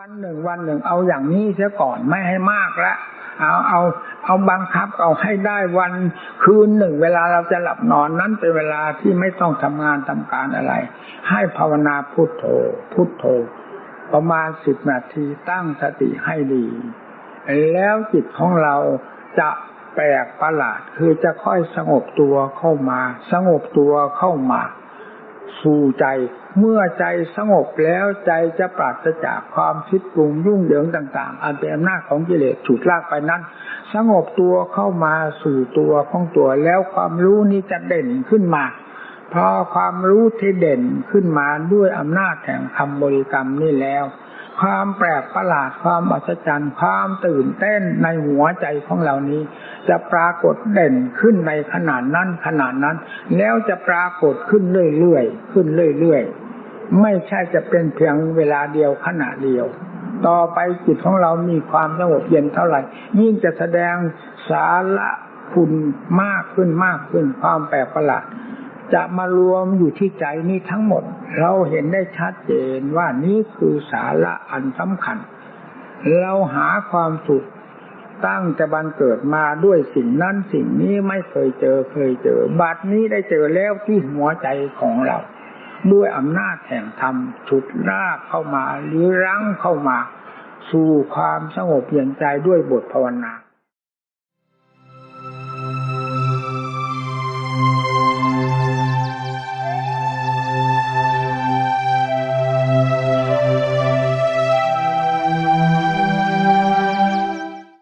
วันหนึ่งเอาอย่างนี้เสียก่อนไม่ให้มากละเอาเอาเอาบังคับเอาให้ได้วันคืนหนึ่งเวลาเราจะหลับนอนนั้นเป็นเวลาที่ไม่ต้องทำงานทำการอะไร ให้ภาวนาพุทโธพุทโธ ประมาณสิบนาทีตั้งสติให้ดี แล้วจิตของเราจะแปลกประหลาดคือจะค่อยสงบตัวเข้ามา สงบตัวเข้ามา สู่ใจ เมื่อใจสงบแล้วใจจะปราศจากความคิดปรุงยุ่งเหยิงต่าง ๆ อันเป็นอำนาจของกิเลสฉุดลากไปนั้น สงบตัวเข้ามาสู่ตัวของตัวแล้วความรู้นี้จะเด่นขึ้นมาพอความรู้ที่เด่นขึ้นมาด้วยอำนาจแห่งคำบริกรรมนี่แล้ว ความแปลกประหลาดความอัศจรรย์ความตื่นเต้นในหัวใจของเรานี้ จะปรากฏเด่นขึ้นในขนาดนั้นขนาดนั้น แล้วจะปรากฏขึ้นเรื่อยๆขึ้นเรื่อยๆไม่ใช่จะเป็นเพียงเวลาเดียวขณะเดียว ต่อไปจิตของเรามีความสงบเย็นเท่าไหร่ ยิ่งจะแสดงสาระคุณมากขึ้นมากขึ้นความแปลกประหลาด จะมารวมอยู่ที่ใจนี้ทั้งหมด เราเห็นได้ชัดเจนว่านี่คือสาระอันสำคัญ เราหาความสุขตั้งแต่บันเกิดมาด้วยสิ่งนั้นสิ่งนี้ไม่เคยเจอเคยเจอบัดนี้ได้เจอแล้วที่หัวใจของเรา ด้วยอำนาจแห่งธรรมฉุดลากเข้ามาหรือรั้งเข้ามา สู่ความสงบเย็นใจด้วยบทภาวนา